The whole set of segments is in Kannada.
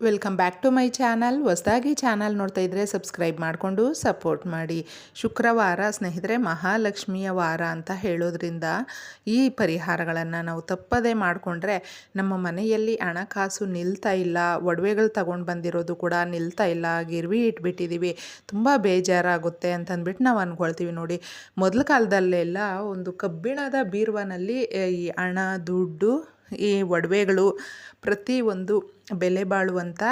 Welcome back to my channel. ಹೊಸದಾಗಿ ಚಾನಲ್ ನೋಡ್ತಾ ಇದ್ದರೆ ಸಬ್ಸ್ಕ್ರೈಬ್ ಮಾಡಿಕೊಂಡು ಸಪೋರ್ಟ್ ಮಾಡಿ. ಶುಕ್ರವಾರ ಸ್ನೇಹಿತರೆ, ಮಹಾಲಕ್ಷ್ಮಿಯ ವಾರ ಅಂತ ಹೇಳೋದ್ರಿಂದ ಈ ಪರಿಹಾರಗಳನ್ನು ನಾವು ತಪ್ಪದೇ ಮಾಡಿಕೊಂಡ್ರೆ ನಮ್ಮ ಮನೆಯಲ್ಲಿ ಹಣಕಾಸು ನಿಲ್ತಾ ಇಲ್ಲ, ಒಡವೆಗಳು ತಗೊಂಡು ಬಂದಿರೋದು ಕೂಡ ನಿಲ್ತಾ ಇಲ್ಲ, ಗಿರ್ವಿ ಇಟ್ಬಿಟ್ಟಿದ್ದೀವಿ ತುಂಬ ಬೇಜಾರಾಗುತ್ತೆ ಅಂತಂದ್ಬಿಟ್ಟು ನಾವು ಅಂದ್ಕೊಳ್ತೀವಿ ನೋಡಿ. ಮೊದಲ ಕಾಲದಲ್ಲೆಲ್ಲ ಒಂದು ಕಬ್ಬಿಣದ ಬೀರುವನಲ್ಲಿ ಈ ಹಣ, ದುಡ್ಡು, ಈ ಒಡವೆಗಳು ಪ್ರತಿಯೊಂದು ಬೆಲೆ ಬಾಳುವಂಥ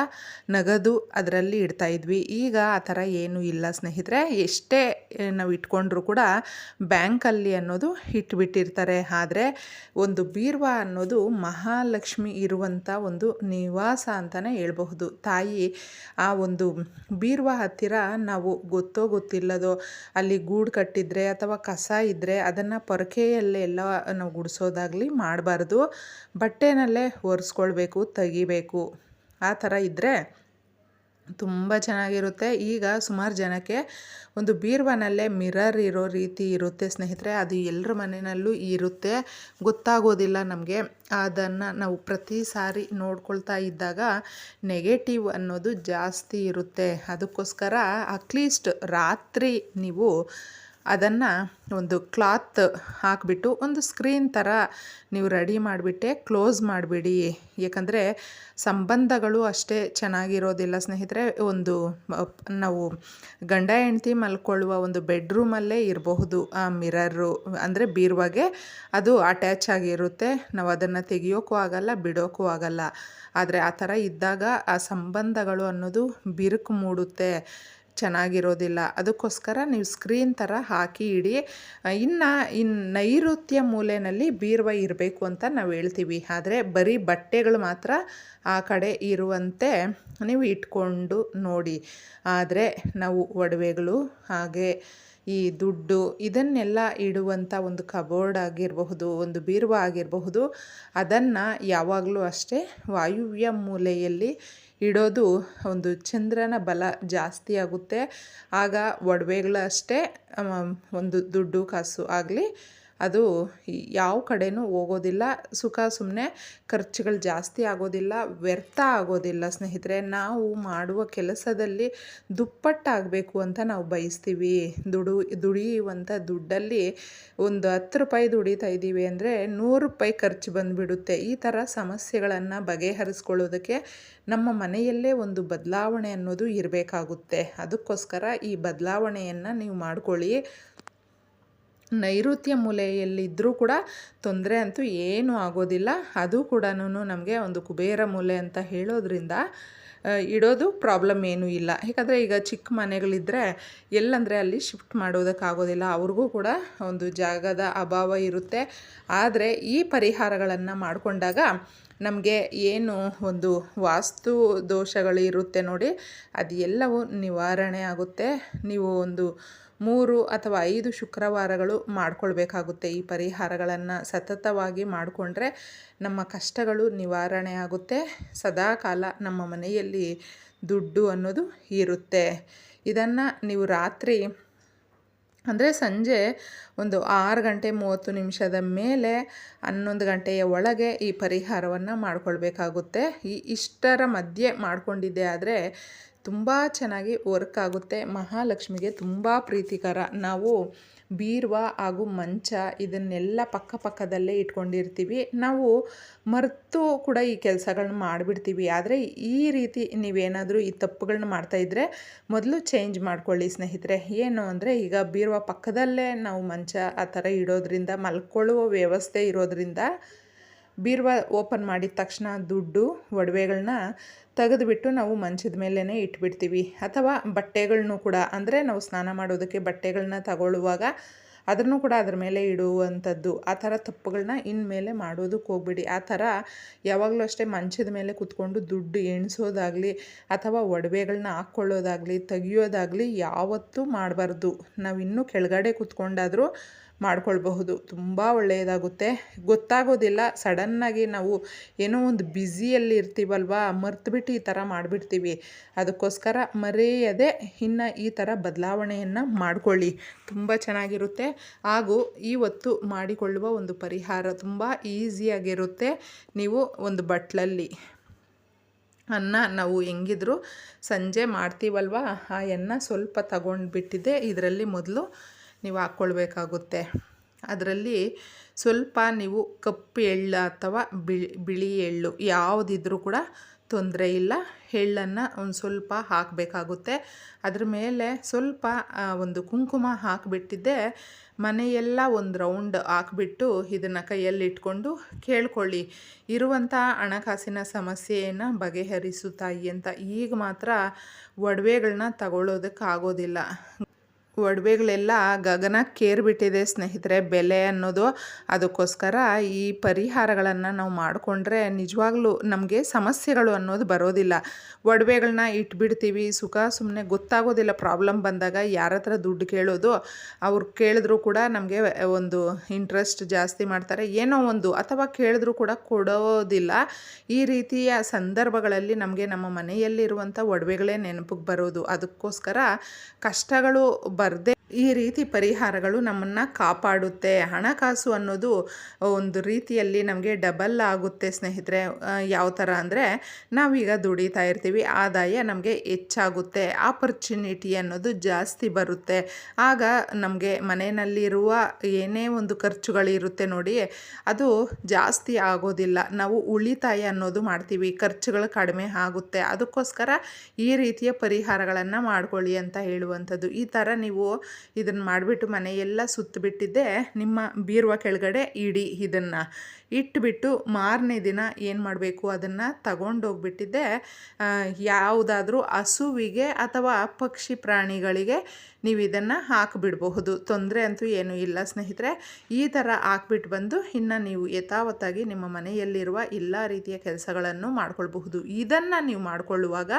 ನಗದು ಅದರಲ್ಲಿ ಇಡ್ತಾಯಿದ್ವಿ ಈಗ ಆ ಥರ ಏನೂ ಇಲ್ಲ ಸ್ನೇಹಿತರೆ. ಎಷ್ಟೇ ನಾವು ಇಟ್ಕೊಂಡ್ರೂ ಕೂಡ ಬ್ಯಾಂಕಲ್ಲಿ ಅನ್ನೋದು ಇಟ್ಬಿಟ್ಟಿರ್ತಾರೆ. ಆದರೆ ಒಂದು ಬೀರ್ವ ಅನ್ನೋದು ಮಹಾಲಕ್ಷ್ಮಿ ಇರುವಂಥ ಒಂದು ನಿವಾಸ ಅಂತಲೇ ಹೇಳ್ಬಹುದು. ತಾಯಿ ಆ ಒಂದು ಬೀರ್ವ ಹತ್ತಿರ ನಾವು ಗೊತ್ತೋ ಗೊತ್ತಿಲ್ಲದೋ ಅಲ್ಲಿ ಗೂಡು ಕಟ್ಟಿದರೆ ಅಥವಾ ಕಸ ಇದ್ದರೆ ಅದನ್ನು ಪೊರಕೆಯಲ್ಲೆಲ್ಲ ನಾವು ಗುಡಿಸೋದಾಗಲಿ ಮಾಡಬಾರ್ದು. ಬಟ್ಟೆನಲ್ಲೇ ಒರೆಸ್ಕೊಳ್ಬೇಕು, ತೆಗಿಬೇಕು. ಆ ಥರ ಇದ್ದರೆ ತುಂಬ ಚೆನ್ನಾಗಿರುತ್ತೆ. ಈಗ ಸುಮಾರು ಜನಕ್ಕೆ ಒಂದು ಬೀರ್ವನಲ್ಲೇ ಮಿರರ್ ಇರೋ ರೀತಿ ಇರುತ್ತೆ ಸ್ನೇಹಿತರೆ. ಅದು ಎಲ್ಲರ ಮನೆಯಲ್ಲೂ ಇರುತ್ತೆ. ಗೊತ್ತಾಗೋದಿಲ್ಲ ನಮಗೆ. ಅದನ್ನು ನಾವು ಪ್ರತಿ ಸಾರಿ ನೋಡ್ಕೊಳ್ತಾ ಇದ್ದಾಗ ನೆಗೆಟಿವ್ ಅನ್ನೋದು ಜಾಸ್ತಿ ಇರುತ್ತೆ. ಅದಕ್ಕೋಸ್ಕರ ಅಟ್ಲೀಸ್ಟ್ ರಾತ್ರಿ ನೀವು ಅದನ್ನು ಒಂದು ಕ್ಲಾತ್ ಹಾಕಿಬಿಟ್ಟು ಒಂದು ಸ್ಕ್ರೀನ್ ಥರ ನೀವು ರೆಡಿ ಮಾಡಿಬಿಟ್ಟೆ ಕ್ಲೋಸ್ ಮಾಡಿಬಿಡಿ. ಏಕೆಂದರೆ ಸಂಬಂಧಗಳು ಅಷ್ಟೇ ಚೆನ್ನಾಗಿರೋದಿಲ್ಲ ಸ್ನೇಹಿತರೆ. ಒಂದು ನಾವು ಗಂಡ ಹೆಂಡ್ತಿ ಮಲ್ಕೊಳ್ಳುವ ಒಂದು ಬೆಡ್ರೂಮಲ್ಲೇ ಇರಬಹುದು. ಆ ಮಿರರು ಅಂದರೆ ಬೀರುವಾಗೆ ಅದು ಅಟ್ಯಾಚ್ ಆಗಿರುತ್ತೆ. ನಾವು ಅದನ್ನು ತೆಗಿಯೋಕ್ಕೂ ಆಗಲ್ಲ ಬಿಡೋಕ್ಕೂ ಆಗಲ್ಲ. ಆದರೆ ಆ ಥರ ಇದ್ದಾಗ ಆ ಸಂಬಂಧಗಳು ಅನ್ನೋದು ಬಿರುಕು ಮೂಡುತ್ತೆ. ಚೆನ್ನಾಗಿರೋದಿಲ್ಲ. ಅದಕ್ಕೋಸ್ಕರ ನೀವು ಸ್ಕ್ರೀನ್ ಥರ ಹಾಕಿ ಇಡಿ. ಇನ್ನು ಇನ್ ನೈಋತ್ಯ ಮೂಲೆಯಲ್ಲಿ ಬೀರುವ ಇರಬೇಕು ಅಂತ ನಾವು ಹೇಳ್ತೀವಿ. ಆದರೆ ಬರೀ ಬಟ್ಟೆಗಳು ಮಾತ್ರ ಆ ಕಡೆ ಇರುವಂತೆ ನೀವು ಇಟ್ಕೊಂಡು ನೋಡಿ. ಆದರೆ ನಾವು ಒಡವೆಗಳು ಹಾಗೆ ಈ ದುಡ್ಡು ಇದನ್ನೆಲ್ಲ ಇಡುವಂಥ ಒಂದು ಕಬೋರ್ಡ್ ಆಗಿರಬಹುದು, ಒಂದು ಬೀರುವ ಆಗಿರಬಹುದು, ಅದನ್ನು ಯಾವಾಗಲೂ ಅಷ್ಟೇ ವಾಯುವ್ಯ ಮೂಲೆಯಲ್ಲಿ ಇಡೋದು ಒಂದು ಚಂದ್ರನ ಬಲ ಜಾಸ್ತಿ ಆಗುತ್ತೆ. ಆಗ ಒಡವೆಗಳಷ್ಟೇ ಒಂದು ದುಡ್ಡು, ಕಾಸು ಆಗಲಿ ಅದು ಯಾವ ಕಡೆನೂ ಹೋಗೋದಿಲ್ಲ. ಸುಖ ಸುಮ್ಮನೆ ಖರ್ಚುಗಳು ಜಾಸ್ತಿ ಆಗೋದಿಲ್ಲ, ವ್ಯರ್ಥ ಆಗೋದಿಲ್ಲ ಸ್ನೇಹಿತರೆ. ನಾವು ಮಾಡುವ ಕೆಲಸದಲ್ಲಿ ದುಪ್ಪಟ್ಟಾಗಬೇಕು ಅಂತ ನಾವು ಬಯಸ್ತೀವಿ. ದುಡು, ದುಡಿಯುವಂಥ ದುಡ್ಡಲ್ಲಿ ಒಂದು ಹತ್ತು ರೂಪಾಯಿ ದುಡಿತಾ ಇದ್ದೀವಿ ಅಂದರೆ ನೂರು ರೂಪಾಯಿ ಖರ್ಚು ಬಂದುಬಿಡುತ್ತೆ. ಈ ಥರ ಸಮಸ್ಯೆಗಳನ್ನು ಬಗೆಹರಿಸ್ಕೊಳ್ಳೋದಕ್ಕೆ ನಮ್ಮ ಮನೆಯಲ್ಲೇ ಒಂದು ಬದಲಾವಣೆ ಅನ್ನೋದು ಇರಬೇಕಾಗುತ್ತೆ. ಅದಕ್ಕೋಸ್ಕರ ಈ ಬದಲಾವಣೆಯನ್ನು ನೀವು ಮಾಡ್ಕೊಳ್ಳಿ. ನೈಋತ್ಯ ಮೂಲೆಯಲ್ಲಿದ್ದರೂ ಕೂಡ ತೊಂದರೆ ಅಂತೂ ಏನೂ ಆಗೋದಿಲ್ಲ. ಅದು ಕೂಡ ನಮಗೆ ಒಂದು ಕುಬೇರ ಮೂಲೆ ಅಂತ ಹೇಳೋದ್ರಿಂದ ಇಡೋದು ಪ್ರಾಬ್ಲಮ್ ಏನೂ ಇಲ್ಲ. ಯಾಕಂದರೆ ಈಗ ಚಿಕ್ಕ ಮನೆಗಳಿದ್ದರೆ ಎಲ್ಲಂದರೆ ಅಲ್ಲಿ ಶಿಫ್ಟ್ ಮಾಡೋದಕ್ಕಾಗೋದಿಲ್ಲ. ಅವ್ರಿಗೂ ಕೂಡ ಒಂದು ಜಾಗದ ಅಭಾವ ಇರುತ್ತೆ. ಆದರೆ ಈ ಪರಿಹಾರಗಳನ್ನು ಮಾಡಿಕೊಂಡಾಗ ನಮಗೆ ಏನು ಒಂದು ವಾಸ್ತು ದೋಷಗಳು ಇರುತ್ತೆ ನೋಡಿ, ಅದು ಎಲ್ಲವೂ ನಿವಾರಣೆ ಆಗುತ್ತೆ. ನೀವು ಒಂದು ಮೂರು ಅಥವಾ ಐದು ಶುಕ್ರವಾರಗಳು ಮಾಡಿಕೊಳ್ಬೇಕಾಗುತ್ತೆ. ಈ ಪರಿಹಾರಗಳನ್ನು ಸತತವಾಗಿ ಮಾಡಿಕೊಂಡ್ರೆ ನಮ್ಮ ಕಷ್ಟಗಳು ನಿವಾರಣೆ ಆಗುತ್ತೆ ಸದಾಕಾಲ ನಮ್ಮ ಮನೆಯಲ್ಲಿ ದುಡ್ಡು ಅನ್ನೋದು ಇರುತ್ತೆ. ಇದನ್ನು ನೀವು ರಾತ್ರಿ, ಅಂದರೆ ಸಂಜೆ ಒಂದು ಆರು ಗಂಟೆ ಮೂವತ್ತು ನಿಮಿಷದ ಮೇಲೆ ಹನ್ನೊಂದು ಗಂಟೆಯ ಒಳಗೆ ಈ ಪರಿಹಾರವನ್ನು ಮಾಡಿಕೊಳ್ಬೇಕಾಗುತ್ತೆ. ಈ ಇಷ್ಟರ ಮಧ್ಯೆ ಮಾಡಿಕೊಂಡಿದ್ದೆ ಆದರೆ ತುಂಬ ಚೆನ್ನಾಗಿ ವರ್ಕ್ ಆಗುತ್ತೆ. ಮಹಾಲಕ್ಷ್ಮಿಗೆ ತುಂಬ ಪ್ರೀತಿಕರ. ನಾವು ಬೀರ್ವ ಹಾಗೂ ಮಂಚ ಇದನ್ನೆಲ್ಲ ಪಕ್ಕ ಪಕ್ಕದಲ್ಲೇ ಇಟ್ಕೊಂಡಿರ್ತೀವಿ. ನಾವು ಮರೆತು ಕೂಡ ಈ ಕೆಲಸಗಳನ್ನ ಮಾಡಿಬಿಡ್ತೀವಿ. ಆದರೆ ಈ ರೀತಿ ನೀವೇನಾದರೂ ಈ ತಪ್ಪುಗಳನ್ನ ಮಾಡ್ತಾಯಿದ್ರೆ ಮೊದಲು ಚೇಂಜ್ ಮಾಡ್ಕೊಳ್ಳಿ ಸ್ನೇಹಿತರೆ. ಏನು ಅಂದರೆ ಈಗ ಬೀರುವ ಪಕ್ಕದಲ್ಲೇ ನಾವು ಮಂಚ ಆ ಥರ ಇಡೋದ್ರಿಂದ, ಮಲ್ಕೊಳ್ಳುವ ವ್ಯವಸ್ಥೆ ಇರೋದ್ರಿಂದ ಬೀರ್ವ ಓಪನ್ ಮಾಡಿದ ತಕ್ಷಣ ದುಡ್ಡು ಒಡವೆಗಳನ್ನ ತೆಗೆದುಬಿಟ್ಟು ನಾವು ಮಂಚದ ಮೇಲೇ ಇಟ್ಬಿಡ್ತೀವಿ. ಅಥವಾ ಬಟ್ಟೆಗಳನ್ನೂ ಕೂಡ, ಅಂದರೆ ನಾವು ಸ್ನಾನ ಮಾಡೋದಕ್ಕೆ ಬಟ್ಟೆಗಳನ್ನ ತಗೊಳ್ಳುವಾಗ ಅದನ್ನು ಕೂಡ ಅದ್ರ ಮೇಲೆ ಇಡುವಂಥದ್ದು. ಆ ಥರ ತಪ್ಪುಗಳನ್ನ ಇನ್ಮೇಲೆ ಮಾಡೋದಕ್ಕೆ ಹೋಗ್ಬಿಡಿ. ಆ ಥರ ಯಾವಾಗಲೂ ಅಷ್ಟೇ ಮಂಚದ ಮೇಲೆ ಕುತ್ಕೊಂಡು ದುಡ್ಡು ಎಣಿಸೋದಾಗಲಿ, ಅಥವಾ ಒಡವೆಗಳನ್ನ ಹಾಕ್ಕೊಳ್ಳೋದಾಗಲಿ, ತೆಗಿಯೋದಾಗಲಿ ಯಾವತ್ತೂ ಮಾಡಬಾರ್ದು. ನಾವು ಇನ್ನೂ ಕೆಳಗಡೆ ಕುತ್ಕೊಂಡಾದರೂ ಮಾಡ್ಕೊಳ್ಬಹುದು. ತುಂಬ ಒಳ್ಳೆಯದಾಗುತ್ತೆ. ಗೊತ್ತಾಗೋದಿಲ್ಲ. ಸಡನ್ನಾಗಿ ನಾವು ಏನೋ ಒಂದು ಬ್ಯುಸಿಯಲ್ಲಿ ಇರ್ತೀವಲ್ವ, ಮರ್ತುಬಿಟ್ಟು ಈ ಥರ ಮಾಡಿಬಿಡ್ತೀವಿ. ಅದಕ್ಕೋಸ್ಕರ ಮರೆಯದೆ ಇನ್ನು ಈ ಥರ ಬದಲಾವಣೆಯನ್ನು ಮಾಡಿಕೊಳ್ಳಿ. ತುಂಬ ಚೆನ್ನಾಗಿರುತ್ತೆ. ಹಾಗೂ ಇವತ್ತು ಮಾಡಿಕೊಳ್ಳುವ ಒಂದು ಪರಿಹಾರ ತುಂಬ ಈಸಿಯಾಗಿರುತ್ತೆ. ನೀವು ಒಂದು ಬಟ್ಲಲ್ಲಿ ಅನ್ನ ನಾವು ಹೆಂಗಿದ್ರು ಸಂಜೆ ಮಾಡ್ತೀವಲ್ವ, ಆ ಎಣ್ಣೆ ಸ್ವಲ್ಪ ತಗೊಂಡ್ಬಿಟ್ಟಿದ್ದೆ. ಇದರಲ್ಲಿ ಮೊದಲು ನೀವು ಹಾಕ್ಕೊಳ್ಬೇಕಾಗುತ್ತೆ. ಅದರಲ್ಲಿ ಸ್ವಲ್ಪ ನೀವು ಕಪ್ಪು ಎಳ್ಳು ಅಥವಾ ಬಿಳಿ ಬಿಳಿ ಎಳ್ಳು ಯಾವುದಿದ್ರೂ ಕೂಡ ತೊಂದರೆ ಇಲ್ಲ. ಎಳ್ಳನ್ನು ಒಂದು ಸ್ವಲ್ಪ ಹಾಕಬೇಕಾಗುತ್ತೆ. ಅದ್ರ ಮೇಲೆ ಸ್ವಲ್ಪ ಒಂದು ಕುಂಕುಮ ಹಾಕಿಬಿಟ್ಟಿದ್ದೆ. ಮನೆಯೆಲ್ಲ ಒಂದು ರೌಂಡ್ ಹಾಕ್ಬಿಟ್ಟು ಇದನ್ನು ಕೈಯಲ್ಲಿ ಇಟ್ಕೊಂಡು ಕೇಳ್ಕೊಳ್ಳಿ. ಇರುವಂಥ ಹಣಕಾಸಿನ ಸಮಸ್ಯೆಯನ್ನು ಬಗೆಹರಿಸು ತಾಯಿ ಅಂತ ಈಗ ಮಾತ್ರ ಒಡವೆಗಳನ್ನ ತಗೊಳ್ಳೋದಕ್ಕೆ ಆಗೋದಿಲ್ಲ ಒಡವೆಗಳೆಲ್ಲ ಗಗನಕ್ಕೇರಿಬಿಟ್ಟಿದೆ ಸ್ನೇಹಿತರೆ, ಬೆಲೆ ಅನ್ನೋದು ಅದಕ್ಕೋಸ್ಕರ ಈ ಪರಿಹಾರಗಳನ್ನು ನಾವು ಮಾಡಿಕೊಂಡ್ರೆ ನಿಜವಾಗ್ಲೂ ನಮಗೆ ಸಮಸ್ಯೆಗಳು ಅನ್ನೋದು ಬರೋದಿಲ್ಲ. ಒಡವೆಗಳನ್ನ ಇಟ್ಬಿಡ್ತೀವಿ, ಸುಖ ಸುಮ್ಮನೆ ಗೊತ್ತಾಗೋದಿಲ್ಲ, ಪ್ರಾಬ್ಲಮ್ ಬಂದಾಗ ಯಾರ ಹತ್ರ ದುಡ್ಡು ಕೇಳೋದು, ಅವ್ರು ಕೇಳಿದ್ರು ಕೂಡ ನಮಗೆ ಒಂದು ಇಂಟ್ರೆಸ್ಟ್ ಜಾಸ್ತಿ ಮಾಡ್ತಾರೆ. ಏನೋ ಒಂದು ಅಥವಾ ಕೇಳಿದ್ರು ಕೂಡ ಕೊಡೋದಿಲ್ಲ. ಈ ರೀತಿಯ ಸಂದರ್ಭಗಳಲ್ಲಿ ನಮಗೆ ನಮ್ಮ ಮನೆಯಲ್ಲಿರುವಂಥ ಒಡವೆಗಳೇ ನೆನಪಿಗೆ ಬರೋದು. ಅದಕ್ಕೋಸ್ಕರ ಕಷ್ಟಗಳು ಬರದೆ ಈ ರೀತಿ ಪರಿಹಾರಗಳು ನಮ್ಮನ್ನು ಕಾಪಾಡುತ್ತೆ. ಹಣಕಾಸು ಅನ್ನೋದು ಒಂದು ರೀತಿಯಲ್ಲಿ ನಮಗೆ ಡಬಲ್ ಆಗುತ್ತೆ ಸ್ನೇಹಿತರೆ. ಯಾವ ಥರ ಅಂದರೆ ನಾವೀಗ ದುಡಿತಾ ಇರ್ತೀವಿ, ಆದಾಯ ನಮಗೆ ಹೆಚ್ಚಾಗುತ್ತೆ ಆಪರ್ಚುನಿಟಿ ಅನ್ನೋದು ಜಾಸ್ತಿ ಬರುತ್ತೆ. ಆಗ ನಮಗೆ ಮನೆಯಲ್ಲಿರುವ ಏನೇ ಒಂದು ಖರ್ಚುಗಳಿರುತ್ತೆ ನೋಡಿ, ಅದು ಜಾಸ್ತಿ ಆಗೋದಿಲ್ಲ. ನಾವು ಉಳಿತಾಯ ಅನ್ನೋದು ಮಾಡ್ತೀವಿ, ಖರ್ಚುಗಳು ಕಡಿಮೆ ಆಗುತ್ತೆ. ಅದಕ್ಕೋಸ್ಕರ ಈ ರೀತಿಯ ಪರಿಹಾರಗಳನ್ನು ಮಾಡ್ಕೊಳ್ಳಿ ಅಂತ ಹೇಳುವಂಥದ್ದು. ಈ ಥರ ನೀವು ಇದನ್ನು ಮಾಡಿಬಿಟ್ಟು ಮನೆಯೆಲ್ಲ ಸುತ್ತಬಿಟ್ಟಿದ್ದೆ ನಿಮ್ಮ ಬೀರುವ ಕೆಳಗಡೆ ಇಡಿ ಇದನ್ನು. ಇಟ್ಬಿಟ್ಟು ಮಾರನೇ ದಿನ ಏನು ಮಾಡಬೇಕು? ಅದನ್ನು ತಗೊಂಡೋಗ್ಬಿಟ್ಟಿದ್ದೆ. ಯಾವುದಾದ್ರೂ ಹಸುವಿಗೆ ಅಥವಾ ಪಕ್ಷಿ ಪ್ರಾಣಿಗಳಿಗೆ ನೀವು ಇದನ್ನು ಹಾಕಿಬಿಡಬಹುದು. ತೊಂದರೆ ಅಂತೂ ಏನೂ ಇಲ್ಲ ಸ್ನೇಹಿತರೆ. ಈ ಥರ ಹಾಕ್ಬಿಟ್ಟು ಬಂದು ಇನ್ನು ನೀವು ಯಥಾವತ್ತಾಗಿ ನಿಮ್ಮ ಮನೆಯಲ್ಲಿರುವ ಎಲ್ಲ ರೀತಿಯ ಕೆಲಸಗಳನ್ನು ಮಾಡಿಕೊಳ್ಬಹುದು. ಇದನ್ನು ನೀವು ಮಾಡಿಕೊಳ್ಳುವಾಗ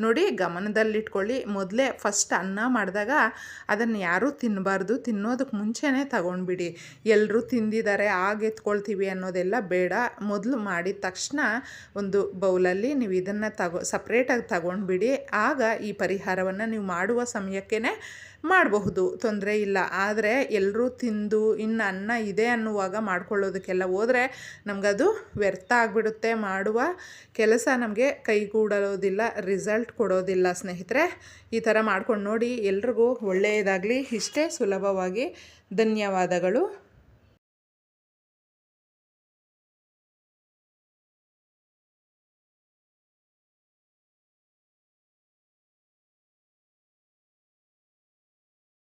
ನೋಡಿ ಗಮನದಲ್ಲಿಟ್ಕೊಳ್ಳಿ. ಮೊದಲೇ ಫಸ್ಟ್ ಅನ್ನ ಮಾಡಿದಾಗ ಅದನ್ನು ಯಾರೂ ತಿನ್ನಬಾರ್ದು ತಿನ್ನೋದಕ್ಕೆ ಮುಂಚೆನೇ ತಗೊಂಡ್ಬಿಡಿ. ಎಲ್ಲರೂ ತಿಂದಿದ್ದಾರೆ ಆಗ ಎತ್ಕೊಳ್ತೀವಿ ಅನ್ನೋದೆಲ್ಲ ಬೇಡ. ಮೊದಲು ಮಾಡಿದ ತಕ್ಷಣ ಒಂದು ಬೌಲಲ್ಲಿ ನೀವು ಇದನ್ನು ತಗೋ ಸಪ್ರೇಟಾಗಿ ತಗೊಂಡ್ಬಿಡಿ. ಆಗ ಈ ಪರಿಹಾರವನ್ನು ನೀವು ಮಾಡುವ ಸಮಯಕ್ಕೇ ಮಾಡಬಹುದು, ತೊಂದರೆ ಇಲ್ಲ. ಆದರೆ ಎಲ್ಲರೂ ತಿಂದು ಇನ್ನು ಅನ್ನ ಇದೆ ಅನ್ನುವಾಗ ಮಾಡ್ಕೊಳ್ಳೋದಕ್ಕೆಲ್ಲ ಹೋದರೆ ನಮಗದು ವ್ಯರ್ಥ ಆಗಿಬಿಡುತ್ತೆ. ಮಾಡುವ ಕೆಲಸ ನಮಗೆ ಕೈಗೂಡೋದಿಲ್ಲ, ರಿಸಲ್ಟ್ ಕೊಡೋದಿಲ್ಲ ಸ್ನೇಹಿತರೆ. ಈ ಥರ ಮಾಡ್ಕೊಂಡು ನೋಡಿ ಎಲ್ರಿಗೂ ಒಳ್ಳೆಯದಾಗಲಿ. ಇಷ್ಟೇ ಸುಲಭವಾಗಿ ಧನ್ಯವಾದಗಳು.